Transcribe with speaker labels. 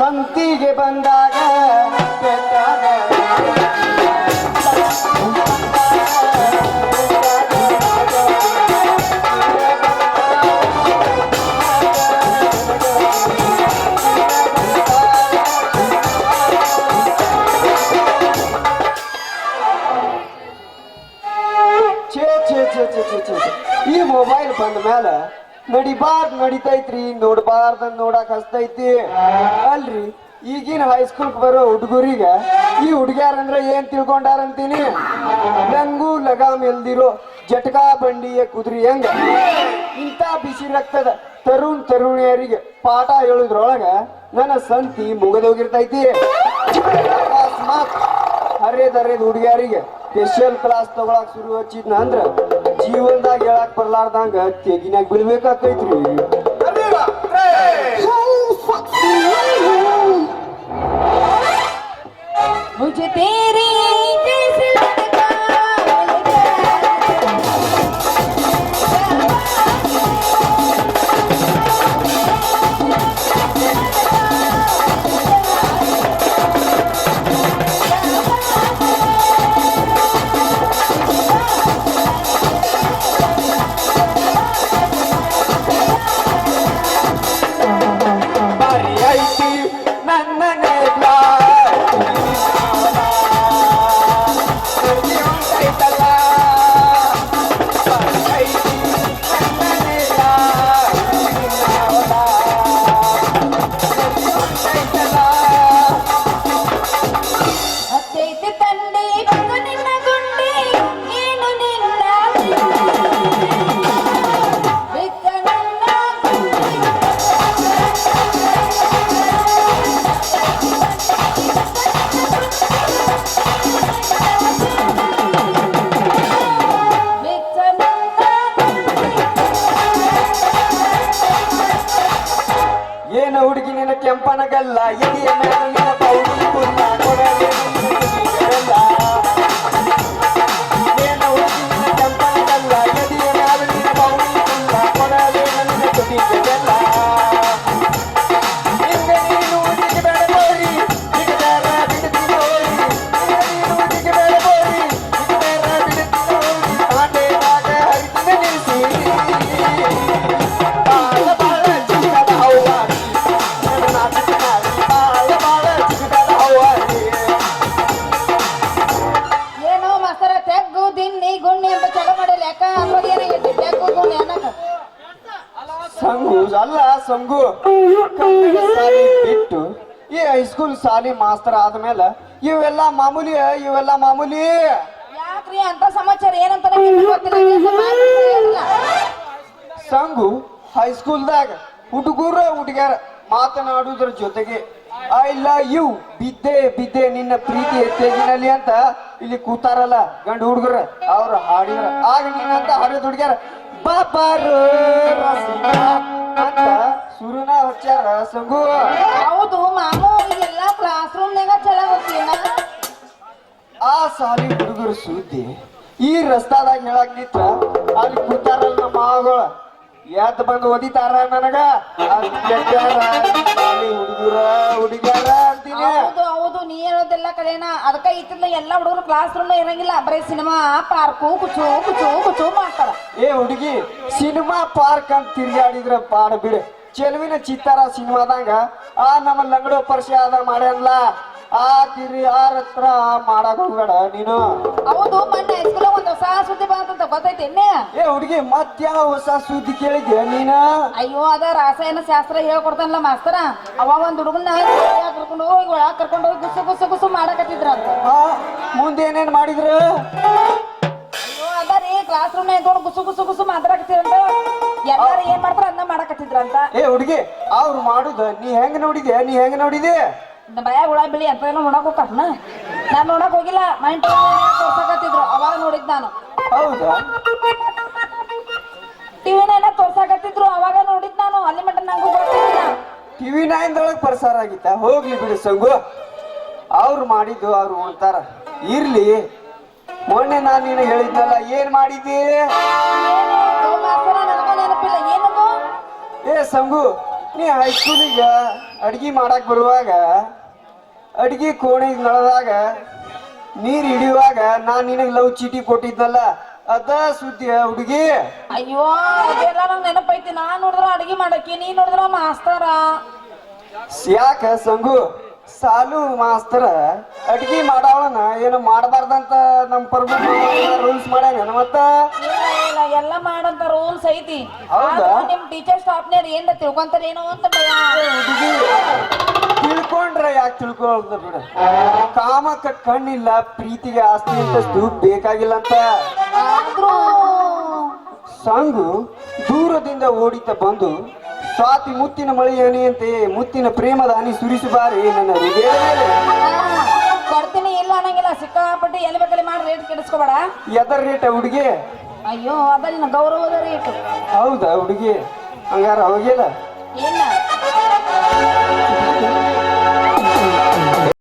Speaker 1: ಸಂತಿಗೆ ಬಂದಾಗ ಕೆಟ್ಟಾಗ ಛೇ ಛೇ ಛೇ ಛೇ ಛೇ ಛೇ ಛೇ. ಈ ಮೊಬೈಲ್ ಬಂದ ಮೇಲೆ ನಡಿಬಾರ್ದು, ನಡಿತೈತ್ರಿ. ನೋಡಬಾರ್ದ ನೋಡಕ್ ಹಸ್ತೈತಿ. ಅಲ್ರಿ, ಈಗಿನ ಹೈಸ್ಕೂಲ್ ಬರೋ ಹುಡುಗರಿಗೆ, ಈ ಹುಡುಗ್ಯಾರಂದ್ರೆ ಏನ್ ತಿಳ್ಕೊಂಡಾರಂತೀನಿ? ನಂಗೂ ಲಗಾಮ್ ಎಲ್ದಿರೋ ಜಟಕಾ ಬಂಡಿಯ ಕುದುರಿ ಹೆಂಗ? ಇಂಥ ಬಿಸಿ ರಕ್ತದ ತರುಣ್ ತರುಣಿಯರಿಗೆ ಪಾಠ ಹೇಳುದ್ರೊಳಗ ನನ್ನ ಸಂತಿ ಮುಗದೋಗಿರ್ತೈತಿ ಹರಿಯದ ಹರಿಯದ ಹುಡುಗಿಯರಿಗೆ ಸ್ಪೆಷಲ್ ಕ್ಲಾಸ್ ತಗೊಳಕ್ ಶುರು ಹಚ್ಚಿದ್ನ ಅಂದ್ರ ಜೀವನದಾಗ ಹೇಳಕ್ ಬರ್ಲಾರ್ದಂಗ ತೆಗಿನಾಗ ಬೀಳ್ಬೇಕಾಕೈತ್ರಿ
Speaker 2: ಮುಜ ತೇರಿ
Speaker 1: ಬಾರಿ ಐತಿ ಕೆಂಪನಗಲ್ಲ ಎದೆಯ ಮೇಲೆ ನಿನ್ನ ಪೌಡಿ ಕುಲ್ಲ ಕೊಡಲೇನು ಅಲ್ಲ ಸಂಗು ಕನ್ನಡ ಶಾಲಿ ಬಿಟ್ಟು ಈ ಹೈಸ್ಕೂಲ್ ಸಾಲಿ ಮಾಸ್ತರ್ ಆದ್ಮೇಲೆ ಇವೆಲ್ಲ ಮಾಮೂಲಿ ಇವೆಲ್ಲ ಮಾಮೂಲಿ.
Speaker 2: ಯಾಕ್ರಿ ಅಂತ ಸಮಾಚಾರ? ಏನಂತ ನಂಗೆ ಗೊತ್ತಿಲ್ಲ.
Speaker 1: ಸಂಗು ಹೈಸ್ಕೂಲ್ದಾಗ ಹುಡುಗರ ಹುಡುಗ್ಯಾರ ಮಾತನಾಡುವುದ್ರ ಜೊತೆಗೆ ಐ ಲವ್ ಯು ಬಿದ್ದೆ ಬಿದ್ದೆ ನಿನ್ನ ಪ್ರೀತಿ ಎತ್ತೇಗಿನಲ್ಲಿ ಅಂತ ಇಲ್ಲಿ ಕೂತಾರಲ್ಲ ಗಂಡು ಹುಡುಗರ ಅವ್ರು ಹಾಡಿದ್ರ. ಆಗ ನಿನ್ನಂತ ಹರಿದ ಹುಡುಗ್ಯಾರ ಬಾಬಾರು ರಸಿಕ ಅಂತ ಸುರುನ ಹಚ್ಚಾರ ಸಂಗು
Speaker 2: ಹೌದು ಮಾಮು ಇದೆಲ್ಲ ಕ್ಲಾಸ್ ರೂಮ್ನಾಗ ಚಲೋ ಹೋಗ್ತೀನ
Speaker 1: ಆ ಸಾಲಿ ಹುಡುಗರು ಸುದ್ದಿ ಈ ರಸ್ತಾದಾಗ ಹೇಳಕ್ ನಿಂತ್ರ ಅಲ್ಲಿ ಕೂತಾರಲ್ಲ ನಮ್ಮ ಮಾವಗಳ. ಎದ್ದು ಬಂದು ಓದಿತಾರ ನನಗ. ಹುಡುಗರ ಹುಡುಗ್ಯಾರ.
Speaker 2: ಕಡೆನ ಅದಕ್ಕ ಇತ್ತಿಲ್ಲ ಎಲ್ಲ ಹುಡುಗರು ಕ್ಲಾಸ್ ರೂಮ್ ಇರಂಗಿಲ್ಲ. ಬರೀ ಸಿನಿಮಾ ಪಾರ್ಕು ಕುಚು ಕುಚು ಕುಚು ಮಾಡ್ತಾರ.
Speaker 1: ಏ ಹುಡುಗಿ ಸಿನಿಮಾ ಪಾರ್ಕ್ ಅಂತ ತಿರ್ಗಾಡಿದ್ರ ಪಾಡ ಬಿಡು. ಚೆಲುವಿನ ಚಿತ್ತಾರ ಸಿನಿಮಾದಾಗ ಆ ನಮ್ಮ ಲಂಗಡೋ ಪರಿಚಯ ಆದ ಮಾಡ್ಯಾನ್ಲ. ಆ ತಿರಿ ಯಾರ ಹತ್ರ ಮಾಡಕ್ ಹೋಗ್ಬೇಡ ನೀನು.
Speaker 2: ಹೌದು ಮೊನ್ನೆ ಹೈಸ್ಕೂಲ್ ಒಂದ್ ಹೊಸ ಸುದ್ದಿ ಬಂತಂತ ಗೊತ್ತೈತಿ ಎಣ್ಣೆ
Speaker 1: ಏ ಹುಡುಗಿ ಮತ್ಯಾವ ಹೊಸ ಸುದ್ದಿ ಕೇಳಿದ್ಯ ನೀನ?
Speaker 2: ಅಯ್ಯೋ ಅದ ರಾಸಾಯನ ಶಾಸ್ತ್ರ ಹೇಳ್ಕೊಡ್ತಾನಲ್ಲ ಮಾಸ್ತರ. ಅವ ಒಂದ್ ಹುಡುಗನ ಕರ್ಕೊಂಡು ಹೋಗಿ ಒಳಗ್ ಕರ್ಕೊಂಡು ಹೋಗಿ ಗುಸು ಗುಸು ಗುಸು ಮಾಡಕತ್ತಿದ್ರ ಅಂತ.
Speaker 1: ಆ, ಮುಂದೆ ಏನೇನ್ ಮಾಡಿದ್ರು?
Speaker 2: ಅಯ್ಯೋ ಅದ ರೀ ಕ್ಲಾಸ್ ರೂಮ್ ಇದ್ದವ್ರು ಗುಸು ಗುಸು ಗುಸು ಮಾತಾಡಕತ್ತಿರಂತ ಎಲ್ಲಾರು ಏನ್ ಮಾಡ್ತಾರ ಅದನ್ನ ಮಾಡಕತ್ತಿದ್ರಂತ
Speaker 1: ಏ ಹುಡುಗಿ ಅವ್ರು ಮಾಡುದ ನೀ ಹೆಂಗ್ ನೋಡಿದ್ಯಾ ನೀ ಹೆಂಗ್ ನೋಡಿದಿ?
Speaker 2: ಭಯ ಹುಳ ಬಿಳಿ ಅಂತ ಏನೋ ನೋಡಕ್ ಹೋಗ್ತಾರನ ನಾನು ನೋಡಕ್ ಹೋಗಿಲ್ಲ. ಮೈಂಡ್ ತೋರ್ಸಕತ್ತಿದ್ರು. ಅವಾಗ ನೋಡಿದ್ ನಾನು.
Speaker 1: ಹೌದಾ?
Speaker 2: ಟಿವಿನೆಲ್ಲ ತೋರ್ಸಕತ್ತಿದ್ರು. ಅವಾಗ ನೋಡಿದ್ ನಾನು. ಅಲ್ಲಿ ಮಟ್ಟ ನಂಗೂ ಗೊತ್ತಿಲ್ಲ.
Speaker 1: ಟಿವಿ ಒಳಗ್ ಪ್ರಸಾರ ಆಗಿತ್ತ? ಹೋಗ್ಲಿ ಬಿಡಿ ಸಂಗು. ಅವ್ರು ಮಾಡಿದ್ದು ಅವ್ರು ಉಣ್ತಾರ ಇರ್ಲಿ. ಮೊನ್ನೆ ನಾನು ನೀನು ಹೇಳಿದ್ನಲ್ಲ ಏನ್ ಮಾಡಿದ್ದಿ?
Speaker 2: ನೆನಪಿಲ್ಲ. ಏನದು?
Speaker 1: ಏ ಸಂಗು ನೀ ಹೈಸ್ಕೂಲಿಗೆ ಅಡ್ಗಿ ಮಾಡಕ್ ಬರುವಾಗ ಅಡ್ಗಿ ಕೋಣೆ ನಳದಾಗ ನೀರ್ ಹಿಡಿಯುವಾಗ ನಾನ್ ನಿನಗ್ ಲವ್ ಚೀಟಿ ಕೊಟ್ಟಿದ್ನಲ್ಲ ಅದ ಸುದ್ದಿ ಹುಡುಗಿ.
Speaker 2: ಅಯ್ಯೋ ಅದೆಲ್ಲ ನಂಗೆ ನೆನಪೈತಿ. ನಾ ನೋಡಿದ್ರ ಅಡಿಗೆ ಮಾಡಕ್ಕೆ ನೀ ನೋಡಿದ್ರ ಮಾಸ್ತರ.
Speaker 1: ಯಾಕ ಸಂಗು? ಸಾಲು ಮಾಸ್ತರ ಅಡ್ಗಿ ಮಾಡವಳನ ಏನು ಮಾಡಬಾರ್ದಂತ ನಮ್ ಪರ್ಮಿಟ್ ರೂಲ್ಸ್ ಮಾಡ್ಯಾನ ಮತ್ತ?
Speaker 2: ಇಲ್ಲ ಇಲ್ಲ ಎಲ್ಲ ಮಾಡಂತ ರೂಲ್ಸ್ ಐತಿ.
Speaker 1: ಹೌದಾ?
Speaker 2: ಆದ್ರೂ ನಿಮ್ ಟೀಚರ್ ಸ್ಟಾಫ್ನೇರ್ ಏನ್ ತಿಳ್ಕೊಂತಾರ ಏನೋ ಅಂತ ಭಯ.
Speaker 1: ಹುಡುಗಿ ತಿಳ್ಕೊಂಡ್ರ ಯಾಕೆ ತಿಳ್ಕೊಳ್ತ ಬಿಡ. ಕಾಮಕ್ಕ ಕಣ್ಣಿಲ್ಲ ಪ್ರೀತಿಗೆ ಆಸ್ತಿ ಅಂತಷ್ಟು ಬೇಕಾಗಿಲ್ಲ ಅಂತ ಸಾಂಗು ದೂರದಿಂದ ಓಡಿತ ಬಂದು ಸ್ವಾತಿ ಮುತ್ತಿನ ಮಳೆ ಹನಿಯಂತೆ ಮುತ್ತಿನ ಪ್ರೇಮದ ಹನಿ ಸುರಿಸಿ ಬಾರಿ ನನ್ನ
Speaker 2: ಕೊಡ್ತೀನಿ ಇಲ್ಲ ಅನ್ನಂಗಿಲ್ಲ. ಸಿಕ್ಕಾಪಟ್ಟಿ ಎಲ್ಲಿ ಬೇಕಲ್ಲಿ ಮಾಡಿ ರೇಟ್ ಕೆಡಿಸ್ಕೋಬೇಡ.
Speaker 1: ಎದರ ರೇಟ ಹುಡುಗಿ?
Speaker 2: ಅಯ್ಯೋ ಅದ ನಿನ್ನ ಗೌರವದ ರೇಟ್.
Speaker 1: ಹೌದಾ ಹುಡುಗಿ? ಹಂಗಾರ ಹೋಗಿಲ್ಲ
Speaker 2: ಏನ